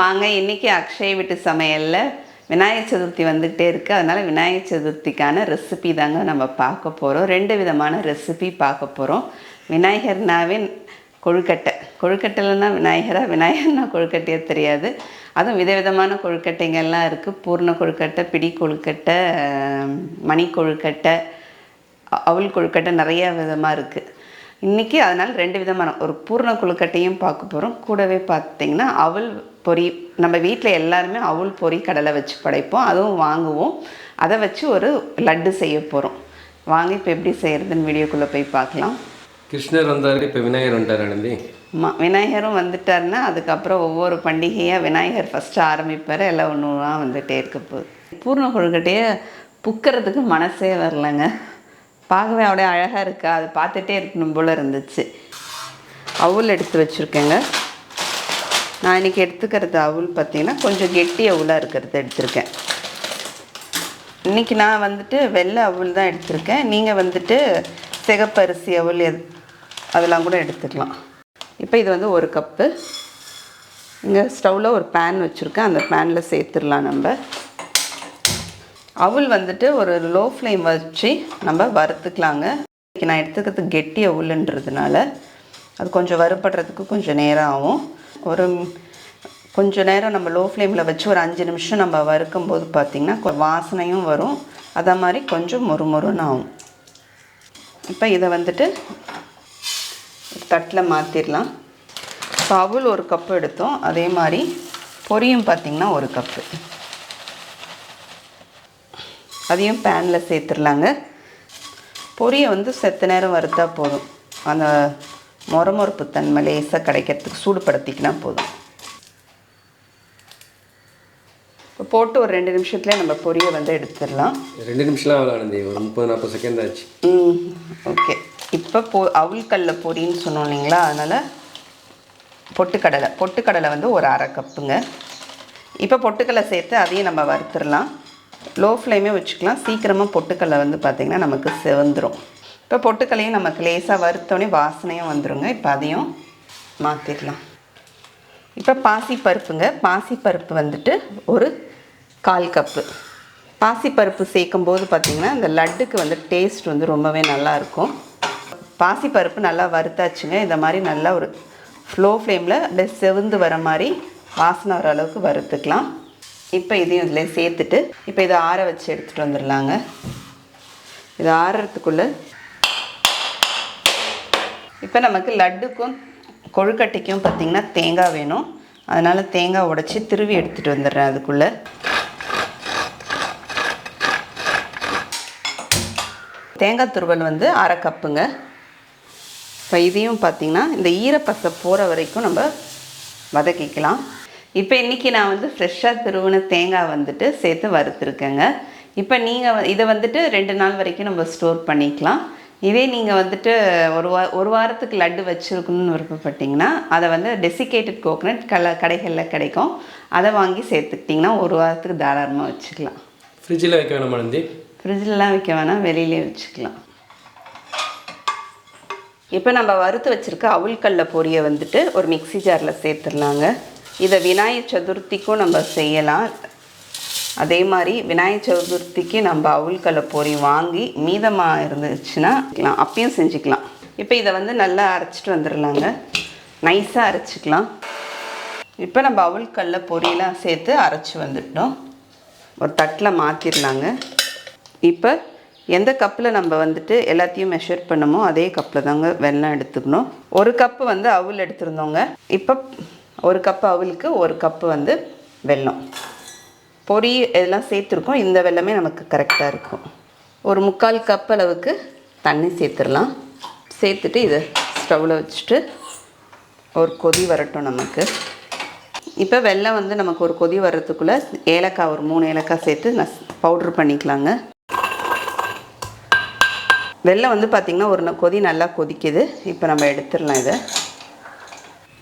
வாங்க. இன்றைக்கி அக்ஷய வீட்டு சமையலில் விநாயகர் சதுர்த்தி வந்துகிட்டே இருக்குது அதனால் விநாயகர் சதுர்த்திக்கான ரெசிபி தாங்க நம்ம பார்க்க போகிறோம் ரெண்டு விதமான ரெசிபி பார்க்க போகிறோம் விநாயகர்னாவே கொழுக்கட்டை. கொழுக்கட்டைலன்னா விநாயகரா? விநாயகர்னா கொழுக்கட்டையே தெரியாது. அதுவும் விதவிதமான கொழுக்கட்டைங்கள்லாம் இருக்குது பூர்ண கொழுக்கட்டை பிடி கொழுக்கட்டை மணி கொழுக்கட்டை அ- கொழுக்கட்டை நிறைய விதமாக இருக்குது இன்றைக்கி அதனால் ரெண்டு விதமான ஒரு பூர்ண கொழுக்கட்டையும் பார்க்க போகிறோம் கூடவே பார்த்தீங்கன்னா அவல் பொரி நம்ம வீட்டில் எல்லாருமே அவல் பொரி கடலை வச்சு படைப்போம். அதுவும் வாங்குவோம். அதை வச்சு ஒரு லட்டு செய்ய போகிறோம் வாங்க இப்போ எப்படி செய்கிறதுன்னு வீடியோக்குள்ளே போய் பார்க்கலாம். கிருஷ்ணர் வந்தாரு இப்போ விநாயகர் வந்துட்டார் ஆனந்தி ம விநாயகரும் வந்துட்டாருன்னா அதுக்கப்புறம் ஒவ்வொரு பண்டிகையாக விநாயகர் ஃபஸ்ட்டு ஆரம்பிப்பார். எல்லாம் ஒன்று ஒன்றா வந்துகிட்டே இருக்க போகுது. பூர்ண கொழுக்கட்டையை புக்கிறதுக்கு மனசே வரலங்க. பார்க்கவே அப்படியே அழகாக இருக்கா. அது பார்த்துட்டே இருக்கணும் போல் இருந்துச்சு. அவுல் எடுத்து வச்சுருக்கேங்க. நான் இன்றைக்கி எடுத்துக்கிறது அவுல் பார்த்தீங்கன்னா கொஞ்சம் கெட்டி அவுலாக இருக்கிறது எடுத்திருக்கேன். இன்றைக்கி நான் வந்துட்டு வெள்ளை அவுல் தான் எடுத்திருக்கேன். நீங்கள் வந்துட்டு சிகப்பரிசி அவுல் எது அதெல்லாம் கூட எடுத்துக்கலாம். இப்போ இது வந்து ஒரு கப்பு. இங்கே ஸ்டவ்வில் ஒரு பேன் வச்சுருக்கேன். அந்த பேனில் சேர்த்துடலாம் நம்ம. அவுள் வந்துட்டு ஒரு லோ ஃப்ளேம் வச்சு நம்ம வறுத்துக்கலாங்க. இன்றைக்கி நான் எடுத்துக்கிறது கெட்டி அவுல்ன்றதுனால அது கொஞ்சம் வறுபடுறதுக்கு கொஞ்சம் நேரம் ஆகும். ஒரு கொஞ்சம் நேரம் நம்ம லோ ஃப்ளேமில் வச்சு ஒரு அஞ்சு நிமிஷம் நம்ம வறுக்கும் போது பார்த்திங்கன்னா வாசனையும் வரும். அதே மாதிரி கொஞ்சம் மொறுமொறுன்னு ஆகும். இப்போ இதை வந்துட்டு தட்டில் மாற்றிடலாம் இப்போ அவுள் ஒரு கப்பு எடுத்தோம். அதே மாதிரி பொரியும் பார்த்திங்கன்னா ஒரு கப்பு அதையும் பேனில் சேர்த்துடலாங்க. பொரியை வந்து செத்த நேரம் வறுத்தா போதும். அந்த மொரமொறுப்பு தன்மை லேசாக கிடைக்கிறதுக்கு சூடுபடுத்திக்கினா போதும். இப்போ போட்டு ஒரு ரெண்டு நிமிஷத்துலேயே நம்ம பொரியை வந்து எடுத்துடலாம். ரெண்டு நிமிஷம்லாம் ஆகல ஆனந்தி ஒரு முப்பது நாற்பது செகண்ட் ஆச்சு. ம் ஓகே. இப்போ பொ அவுள்கல்ல பொரின்னு சொன்னோம் இல்லைங்களா? அதனால் பொட்டுக்கடலை. பொட்டுக்கடலை வந்து ஒரு அரை கப்புங்க இப்போ பொட்டுக்கடலை சேர்த்து அதையும் நம்ம வறுத்துடலாம். லோ ஃப்ளேமே வச்சுக்கலாம். சீக்கிரமாக பொட்டுக்கடலை வந்து பார்த்திங்கன்னா நமக்கு செவந்துடும் இப்போ பொட்டுக்கல்லையும் நமக்கு லேசாக வறுத்தோடனே வாசனையும் வந்துருங்க. இப்போ அதையும் மாற்றிடலாம் இப்போ பாசிப்பருப்புங்க. பாசிப்பருப்பு வந்துட்டு ஒரு கால் கப்பு. பாசிப்பருப்பு சேர்க்கும் போது பார்த்திங்கன்னா இந்த லட்டுக்கு வந்து டேஸ்ட் வந்து ரொம்பவே நல்லா இருக்கும் பாசிப்பருப்பு நல்லா வறுத்தாச்சுங்க. இந்த மாதிரி நல்லா ஒரு ஃப்ளோ ஃப்ளேமில் அப்படியே செவந்து வர மாதிரி வாசனை வர அளவுக்கு வறுத்துக்கலாம். இப்போ இதையும் இதில் சேர்த்துட்டு இப்போ இதை ஆற வச்சு எடுத்துகிட்டு வந்துடலாங்க இது ஆறுறதுக்குள்ளே இப்போ நமக்கு லட்டுக்கும் கொழுக்கட்டைக்கும் பார்த்திங்கன்னா தேங்காய் வேணும். அதனால் தேங்காய் உடைச்சி திருவி எடுத்துகிட்டு வந்துடுறேன் அதுக்குள்ளே. தேங்காய் துருவல் வந்து அரை கப்புங்க. இப்போ இதையும் பார்த்திங்கன்னா இந்த ஈரப்பசை போகிற வரைக்கும் நம்ம வதக்கிக்கலாம். இப்போ இன்றைக்கி நான் வந்து ஃப்ரெஷ்ஷாக திருவின தேங்காய் வந்துட்டு சேர்த்து வறுத்துருக்கேங்க. இப்போ நீங்கள் இதை வந்துட்டு ரெண்டு நாள் வரைக்கும் நம்ம ஸ்டோர் பண்ணிக்கலாம். இதே நீங்கள் வந்துட்டு ஒரு வா ஒரு வாரத்துக்கு லட்டு வச்சுருக்கணும்னு விருப்பப்பட்டீங்கன்னா அதை வந்து டெசிகேட்டட் கோகனட் கல கடைகளில் கிடைக்கும். அதை வாங்கி சேர்த்துக்கிட்டிங்கன்னா ஒரு வாரத்துக்கு தாராளமாக வச்சுக்கலாம். ஃப்ரிட்ஜில் வைக்க வேணாம் ஆனந்தி ஃப்ரிட்ஜிலலாம் வைக்க வேணாம் வெளியிலே வச்சுக்கலாம். இப்போ நம்ம வறுத்து வச்சுருக்க அவுள்கல்ல பொரியை வந்துட்டு ஒரு மிக்ஸி ஜாரில் சேர்த்துடலாங்க. இதை விநாயகர் சதுர்த்திக்கும் நம்ம செய்யலாம். அதே மாதிரி விநாயகர் சதுர்த்திக்கு நம்ம அவுள்கல்ல பொரி வாங்கி மீதமாக இருந்துச்சுன்னா அப்பயும் செஞ்சுக்கலாம். இப்போ இதை வந்து நல்லா அரைச்சிட்டு வந்துடலாங்க நைஸாக அரைச்சிக்கலாம். இப்போ நம்ம அவுள்கல்ல பொரியெல்லாம் சேர்த்து அரைச்சி வந்துட்டோம். ஒரு தட்டில் மாற்றிடலாங்க இப்போ எந்த கப்பில் நம்ம வந்துட்டு எல்லாத்தையும் மெஷர் பண்ணமோ அதே கப்பில் தாங்க வெள்ளம் எடுத்துக்கணும். ஒரு கப்பு வந்து அவுள் எடுத்திருந்தோங்க. இப்போ ஒரு கப்பு அவளுக்கு ஒரு கப்பு வந்து வெல்லம். பொரி இதெல்லாம் சேர்த்துருக்கோம். இந்த வெல்லமே நமக்கு கரெக்டாக இருக்கும். ஒரு முக்கால் கப் அளவுக்கு தண்ணி சேர்த்துடலாம். சேர்த்துட்டு இதை ஸ்டவ்வில் வச்சுட்டு ஒரு கொதி வரட்டும் நமக்கு. இப்போ வெல்லம் வந்து நமக்கு ஒரு கொதி வர்றதுக்குள்ளே ஏலக்காய் ஒரு மூணு ஏலக்காய் சேர்த்து நஸ் பவுட்ரு பண்ணிக்கலாங்க. வெள்ளம் வந்து பார்த்திங்கன்னா ஒரு கொதி நல்லா கொதிக்குது. இப்போ நம்ம எடுத்துடலாம் இதை.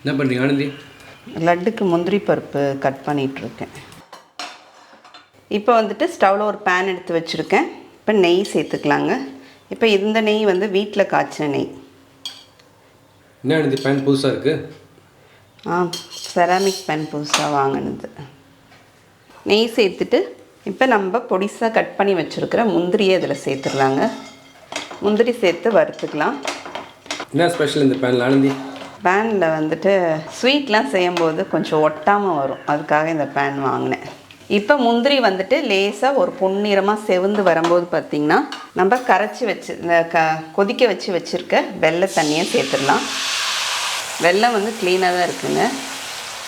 என்ன பண்ணுறீங்க ஆனந்தி? லட்டுக்கு முந்திரி பருப்பு கட் பண்ணிகிட்ருக்கேன் இப்போ வந்துட்டு ஸ்டவ்வில் ஒரு பேன் எடுத்து வச்சுருக்கேன். இப்போ நெய் சேர்த்துக்கலாங்க. இப்போ இந்த நெய் வந்து வீட்டில் காய்ச்சின நெய். என்ன ஆனந்தி பேன் புதுசாக இருக்குது ஆ செராமிக் பேன் புதுசாக வாங்கினது. நெய் சேர்த்துட்டு இப்போ நம்ம பொடிசாக கட் பண்ணி வச்சுருக்கிற முந்திரியை இதில் சேர்த்துடலாங்க. முந்திரி சேர்த்து வறுத்துக்கலாம். என்ன ஸ்பெஷல் இந்த பேனில் ஆனந்தி? பேனில் வந்துட்டு ஸ்வீட்லாம் செய்யும்போது கொஞ்சம் ஒட்டாமல் வரும். அதுக்காக இந்த பேன் வாங்கினேன். இப்போ முந்திரி வந்துட்டு லேசாக ஒரு பொன்னிறமாக செவந்து வரும்போது பார்த்திங்கன்னா நம்ம கரைச்சி வச்சு இந்த க கொதிக்க வச்சு வச்சுருக்க வெள்ளை தண்ணியை சேர்த்துடலாம். வெள்ளம் வந்து க்ளீனாக தான் இருக்குங்க.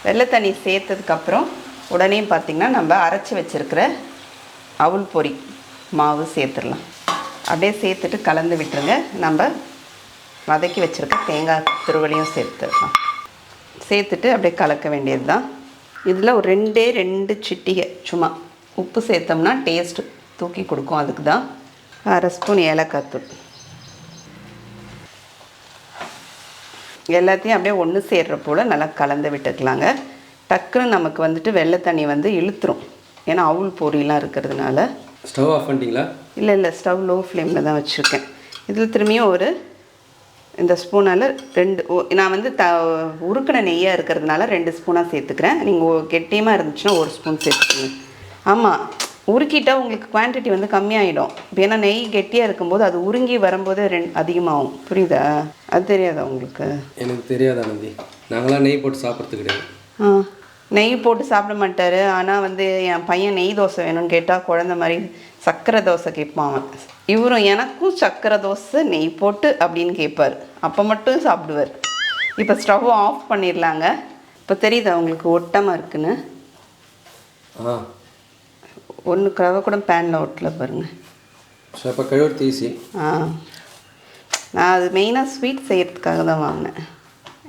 வெள்ளை தண்ணி சேர்த்ததுக்கப்புறம் உடனே பார்த்திங்கன்னா நம்ம அரைச்சி வச்சுருக்கிற அவுள் பொரி மாவு சேர்த்துடலாம். அப்படியே சேர்த்துட்டு கலந்து விட்டுருங்க. நம்ம வதக்கி வச்சுருக்க தேங்காய் துருவலையும் சேர்த்துடலாம் சேர்த்துட்டு அப்படியே கலக்க வேண்டியது தான் இதில் ஒரு ரெண்டே ரெண்டு சிட்டிகை சும்மா உப்பு சேர்த்தோம்னா டேஸ்ட்டு தூக்கி கொடுக்கும் அதுக்கு தான் அரை ஸ்பூன் ஏலக்காய் தூள். எல்லாத்தையும் அப்படியே ஒன்று சேர்ற போல் நல்லா கலந்து விட்டுக்கலாங்க. டக்குன்னு நமக்கு வந்துட்டு வெள்ளை தண்ணி வந்து இழுத்துரும். ஏன்னா அவுள் பொரியெலாம் இருக்கிறதுனால. ஸ்டவ் ஆஃப் பண்ணிட்டீங்களா? இல்லை இல்லை ஸ்டவ் லோ ஃப்ளேமில் தான் வச்சுருக்கேன். இதில் திரும்பியும் ஒரு இந்த ஸ்பூனால் ரெண்டு நான் வந்து த உருக்கின நெய்யாக இருக்கிறதுனால ரெண்டு ஸ்பூனாக சேர்த்துக்கிறேன். நீங்கள் கெட்டியமாக இருந்துச்சுன்னா ஒரு ஸ்பூன் சேர்த்துக்கோங்க. ஆமாம் உருக்கிட்டா உங்களுக்கு குவான்டிட்டி வந்து கம்மியாயிடும். இப்போ ஏன்னா நெய் கெட்டியாக இருக்கும்போது அது உருங்கி வரும்போது ரெண் அதிகமாகும். புரியுதா? அது தெரியாதா உங்களுக்கு? எனக்கு தெரியாது ஆனந்தி. நாங்களாம் நெய் போட்டு சாப்பிட்றது கிடையாது. ஆ நெய் போட்டு சாப்பிட மாட்டார். ஆனால் வந்து என் பையன் நெய் தோசை வேணும்னு கேட்டால் குழந்த மாதிரி சர்க்கரை தோசை கேட்பான் அவன் இவரும் எனக்கும் சர்க்கரை தோசை நெய் போட்டு அப்படின்னு கேட்பார். அப்போ மட்டும் சாப்பிடுவார். இப்போ ஸ்டவ் ஆஃப் பண்ணிடலாங்க. இப்போ தெரியுதா உங்களுக்கு ஒட்டமாக இருக்குன்னு? ஒன்று கவை கூட பேனில் ஒட்டல கழுவுறது ஈஸி ஆ. நான் அது மெயினாக ஸ்வீட் செய்கிறதுக்காக தான் வாங்கினேன்.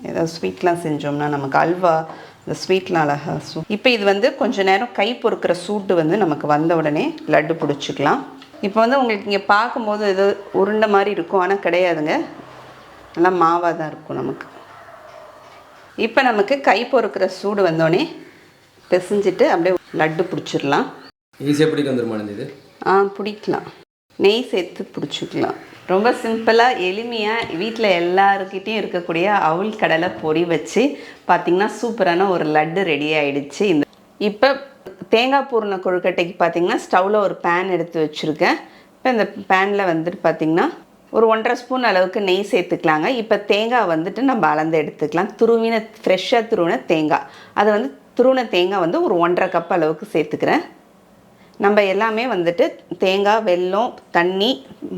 ஏதாவது ஸ்வீட்லாம் செஞ்சோம்னா நமக்கு அல்வா இந்த ஸ்வீட்லாம் அழகா சூ இப்போ இது வந்து கொஞ்ச நேரம் கை பொறுக்கிற சூட்டு வந்து நமக்கு வந்த உடனே லட்டு பிடிச்சிக்கலாம். இப்போ வந்து உங்களுக்கு இங்கே பார்க்கும்போது ஏதோ உருண்டை மாதிரி இருக்கும் ஆனால் கிடையாதுங்க. நல்லா மாவாக தான் இருக்கும் நமக்கு. இப்போ நமக்கு கை பொறுக்கிற சூடு வந்தோடனே பிசைஞ்சிட்டு அப்படியே லட்டு பிடிச்சிடலாம். ஈஸியாக பிடிக்க வந்துருமா இது? ஆ பிடிக்கலாம். நெய் சேர்த்து பிடிச்சிக்கலாம். ரொம்ப சிம்பிளாக எளிமையாக வீட்டில் எல்லாருக்கிட்டேயும் இருக்கக்கூடிய அவுள் கடலை பொரி வச்சு பார்த்திங்கன்னா சூப்பரான ஒரு லட்டு ரெடி ஆகிடுச்சு இந்த இப்போ தேங்காய் பூர்ண கொழுக்கட்டைக்கு பார்த்திங்கன்னா ஸ்டவ்வில் ஒரு பேன் எடுத்து வச்சுருக்கேன். இப்போ இந்த பேனில் வந்துட்டு பார்த்திங்கன்னா ஒரு ஒன்றரை ஸ்பூன் அளவுக்கு நெய் சேர்த்துக்கலாங்க. இப்போ தேங்காய் வந்துட்டு நம்ம அளந்து எடுத்துக்கலாம். துருவின ஃப்ரெஷ்ஷாக துருவின தேங்காய். அதை வந்து துருவின தேங்காய் வந்து ஒரு ஒன்றரை கப் அளவுக்கு சேர்த்துக்கிறேன். நம்ம எல்லாமே வந்துட்டு தேங்காய் வெல்லம் தண்ணி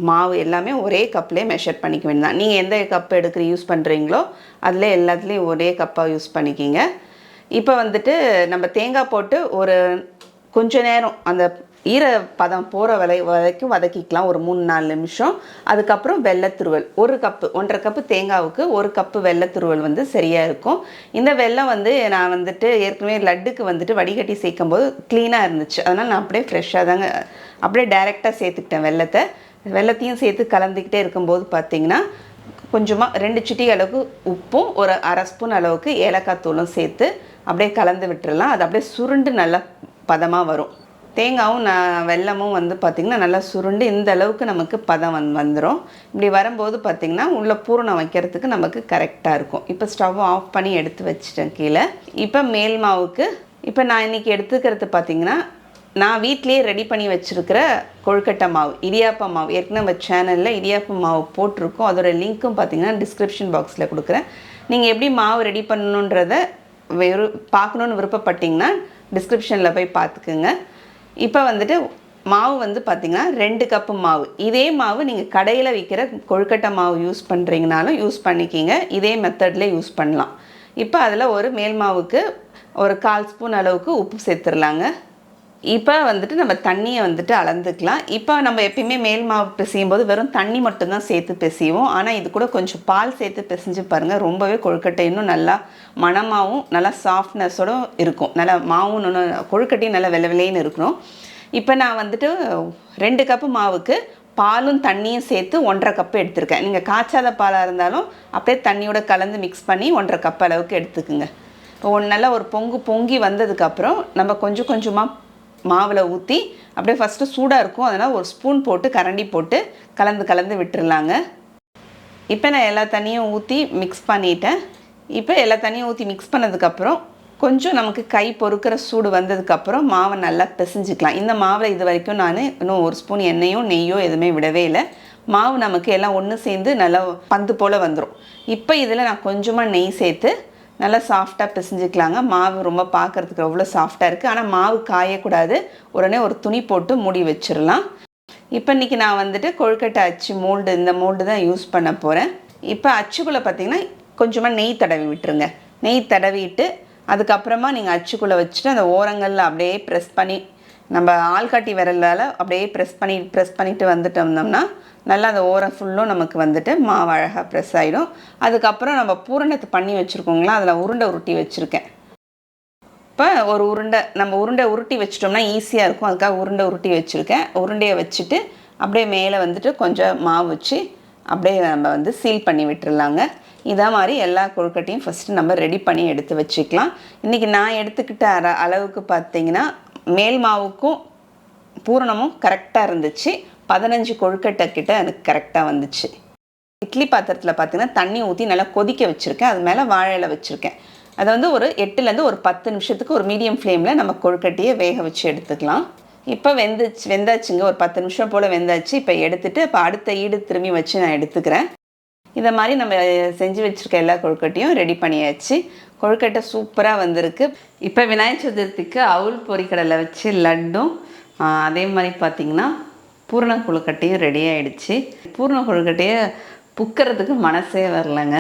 மாவு எல்லாமே ஒரே கப்லேயே மெஷர் பண்ணிக்க வேண்டியதான் நீங்கள் எந்த கப் எடுக்கிற யூஸ் பண்ணுறீங்களோ அதில் எல்லாத்துலேயும் ஒரே கப்பாக யூஸ் பண்ணிக்கிங்க. இப்போ வந்துட்டு நம்ம தேங்காய் போட்டு ஒரு கொஞ்ச நேரம் அந்த ஈர பதம் போகிற வரை வரைக்கும் வதக்கிக்கலாம். ஒரு மூணு நாலு நிமிஷம். அதுக்கப்புறம் வெள்ளத்துருவல் ஒரு கப்பு ஒன்றரை கப்பு தேங்காவுக்கு ஒரு கப்பு வெள்ளத்துருவல் வந்து சரியாக இருக்கும். இந்த வெல்லம் வந்து நான் வந்துட்டு ஏற்கனவே லட்டுக்கு வந்துட்டு வடிகட்டி சேர்க்கும் போது க்ளீனாக இருந்துச்சு. அதனால் நான் அப்படியே ஃப்ரெஷ்ஷாக தாங்க அப்படியே டைரெக்டாக சேர்த்துக்கிட்டேன் வெள்ளத்தை. வெள்ளத்தையும் சேர்த்து கலந்துக்கிட்டே இருக்கும்போது பார்த்தீங்கன்னா கொஞ்சமாக ரெண்டு சிட்டி அளவுக்கு உப்பும் ஒரு அரை ஸ்பூன் அளவுக்கு ஏலக்காய் தூளும் சேர்த்து அப்படியே கலந்து விட்டுறலாம். அது அப்படியே சுருண்டு நல்லா பதமாக வரும். தேங்காவும் நான் வெல்லமும் வந்து பார்த்திங்கன்னா நல்லா சுருண்டு இந்த அளவுக்கு நமக்கு பதம் வந் வந்துடும் இப்படி வரும்போது பார்த்திங்கன்னா உள்ளே பூரணம் வைக்கிறதுக்கு நமக்கு கரெக்டாக இருக்கும். இப்போ ஸ்டவ் ஆஃப் பண்ணி எடுத்து வச்சிட்டேன் கீழே. இப்போ மேல் மாவுக்கு இப்போ நான் இன்றைக்கி எடுத்துக்கிறது பார்த்திங்கன்னா நான் வீட்லேயே ரெடி பண்ணி வச்சுருக்கிற கொழுக்கட்டை மாவு இடியாப்ப மாவு. ஏற்கனவே நம்ம சேனலில் இடியாப்ப மாவு போட்டிருக்கோம். அதோட லிங்க்கும் பார்த்திங்கன்னா டிஸ்கிரிப்ஷன் பாக்ஸில் கொடுக்குறேன். நீங்கள் எப்படி மாவு ரெடி பண்ணணுன்றத வெறு பார்க்கணுன்னு விருப்பப்பட்டீங்கன்னா டிஸ்கிரிப்ஷனில் போய் பார்த்துக்குங்க இப்போ வந்துட்டு மாவு வந்து பார்த்திங்கன்னா ரெண்டு கப்பு மாவு. இதே மாவு நீங்கள் கடையில் விற்கிற கொழுக்கட்டை மாவு யூஸ் பண்ணுறீங்கனாலும் யூஸ் பண்ணிக்கிங்க. இதே மெத்தடில் யூஸ் பண்ணலாம். இப்போ அதில் ஒரு மேல் மாவுக்கு ஒரு கால் ஸ்பூன் அளவுக்கு உப்பு சேர்த்துடலாங்க. இப்போ வந்துட்டு நம்ம தண்ணியை வந்துட்டு அளந்துக்கலாம். இப்போ நம்ம எப்பயுமே மேல் மாவு பிசையும் போது வெறும் தண்ணி மட்டும்தான் சேர்த்து பிசைவோம். ஆனால் இது கூட கொஞ்சம் பால் சேர்த்து பிசைஞ்சு பாருங்கள் ரொம்பவே கொழுக்கட்டை இன்னும் நல்லா மணமாகவும் நல்லா சாஃப்ட்னஸோட இருக்கும். நல்லா மாவும் இன்னும் கொழுக்கட்டையும் நல்லா வெள்ளை விலைன்னு இருக்கணும். இப்போ நான் வந்துட்டு ரெண்டு கப்பு மாவுக்கு பாலும் தண்ணியும் சேர்த்து ஒன்றரை கப்பு எடுத்திருக்கேன். நீங்கள் காய்ச்சாத பாலாக இருந்தாலும் அப்படியே தண்ணியோட கலந்து மிக்ஸ் பண்ணி ஒன்றரை கப் அளவுக்கு எடுத்துக்குங்க. இப்போ ஒன்று நல்லா ஒரு பொங்கு பொங்கி வந்ததுக்கப்புறம் நம்ம கொஞ்சம் கொஞ்சமாக மாவில் ஊற்றி அப்படியே ஃபஸ்ட்டு சூடாக இருக்கும். அதனால் ஒரு ஸ்பூன் போட்டு கரண்டி போட்டு கலந்து கலந்து விட்டுருலாங்க இப்போ நான் எல்லா தண்ணியும் ஊற்றி மிக்ஸ் பண்ணிட்டேன். இப்போ எல்லா தண்ணியும் ஊற்றி மிக்ஸ் பண்ணதுக்கப்புறம் கொஞ்சம் நமக்கு கை பொறுக்கிற சூடு வந்ததுக்கப்புறம் மாவை நல்லா பிசைஞ்சிக்கலாம். இந்த மாவில் இது வரைக்கும் நான் இன்னும் ஒரு ஸ்பூன் எண்ணெயோ நெய்யோ எதுவுமே விடவே இல்லை. மாவு நமக்கு எல்லாம் ஒன்று சேர்ந்து நல்லா பந்து போல் வந்துடும் இப்போ இதில் நான் கொஞ்சமாக நெய் சேர்த்து நல்லா சாஃப்டாக பிசைஞ்சிக்கலாங்க. மாவு ரொம்ப பார்க்குறதுக்கு அவ்வளோ சாஃப்டாக இருக்குது ஆனால் மாவு காயக்கூடாது. உடனே ஒரு துணி போட்டு மூடி வச்சிடலாம். இப்போ இன்றைக்கி நான் வந்துட்டு கொழுக்கட்டை அச்சு மோல்டு இந்த மோல்டு தான் யூஸ் பண்ண போகிறேன் இப்போ அச்சுக்குள்ளே பார்த்தீங்கன்னா கொஞ்சமாக நெய் தடவி விட்டுருங்க. நெய் தடவிட்டு அதுக்கப்புறமா நீங்கள் அச்சுக்குள்ளே வச்சுட்டு அந்த ஓரங்களில் அப்படியே ப்ரெஸ் பண்ணி நம்ம ஆள்காட்டி விரலால் அப்படியே ப்ரெஸ் பண்ணி ப்ரெஸ் பண்ணிவிட்டு வந்துட்டு வந்தோம்னா நல்லா அந்த ஓரம் ஃபுல்லும் நமக்கு வந்துட்டு மாவு அழகாக ப்ரெஸ் ஆகிடும் அதுக்கப்புறம் நம்ம பூரணத்தை பண்ணி வச்சுருக்கோங்களா? அதில் உருண்டை உருட்டி வச்சுருக்கேன். இப்போ ஒரு உருண்டை நம்ம உருண்டை உருட்டி வச்சிட்டோம்னா ஈஸியாக இருக்கும். அதுக்காக உருண்டை உருட்டி வச்சுருக்கேன். உருண்டையை வச்சுட்டு அப்படியே மேலே வந்துட்டு கொஞ்சம் மாவு வச்சு அப்படியே நம்ம வந்து சீல் பண்ணி விட்டுருலாங்க இதே மாதிரி எல்லா கொழுக்கட்டையும் ஃபஸ்ட்டு நம்ம ரெடி பண்ணி எடுத்து வச்சுக்கலாம். இன்றைக்கி நான் எடுத்துக்கிட்ட அர அளவுக்கு பார்த்தீங்கன்னா மேல் மாவுக்கும் பூரணமும் கரெக்டாக இருந்துச்சு. பதினஞ்சு கொழுக்கட்டை கிட்ட எனக்கு கரெக்டாக வந்துச்சு. இட்லி பாத்திரத்தில் பார்த்தீங்கன்னா தண்ணி ஊற்றி நல்லா கொதிக்க வச்சுருக்கேன். அது மேலே வாழை வச்சுருக்கேன். அதை வந்து ஒரு எட்டுலேருந்து ஒரு பத்து நிமிஷத்துக்கு ஒரு மீடியம் ஃப்ளேமில் நம்ம கொழுக்கட்டையை வேக வச்சு எடுத்துக்கலாம். இப்போ வெந்துச்சு வெந்தாச்சுங்க. ஒரு பத்து நிமிஷம் போல் வெந்தாச்சு. இப்போ எடுத்துகிட்டு இப்போ அடுத்த ஈடு திரும்பி வச்சு நான் எடுத்துக்கிறேன். இதை மாதிரி நம்ம செஞ்சு வச்சுருக்க எல்லா கொழுக்கட்டையும் ரெடி பண்ணியாச்சு. கொழுக்கட்டை சூப்பராக வந்திருக்கு. இப்போ விநாயகர் சதுர்த்திக்கு அவுள் பொரிக்கடலை வச்சு லட்டும் அதே மாதிரி பார்த்திங்கன்னா பூரண கொழுக்கட்டையும் ரெடி ஆகிடுச்சு பூரண கொழுக்கட்டையை புக்கிறதுக்கு மனசே வரலங்க.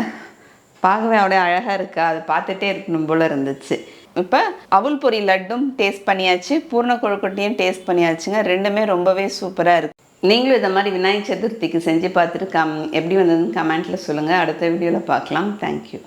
பார்க்கவே அப்படியே அழகாக இருக்கா. அதை பார்த்துட்டே இருக்கணும் போல் இருந்துச்சு. இப்போ அவுள் பொரி லட்டும் டேஸ்ட் பண்ணியாச்சு. பூர்ண கொழுக்கட்டையும் டேஸ்ட் பண்ணியாச்சுங்க. ரெண்டுமே ரொம்பவே சூப்பராக இருக்குது நீங்களும் இதை மாதிரி விநாயகர் சதுர்த்திக்கு செஞ்சு பார்த்துட்டு கம் எப்படி வந்ததுன்னு கமெண்ட்டில் சொல்லுங்கள் அடுத்த வீடியோவில் பார்க்கலாம். தேங்க்யூ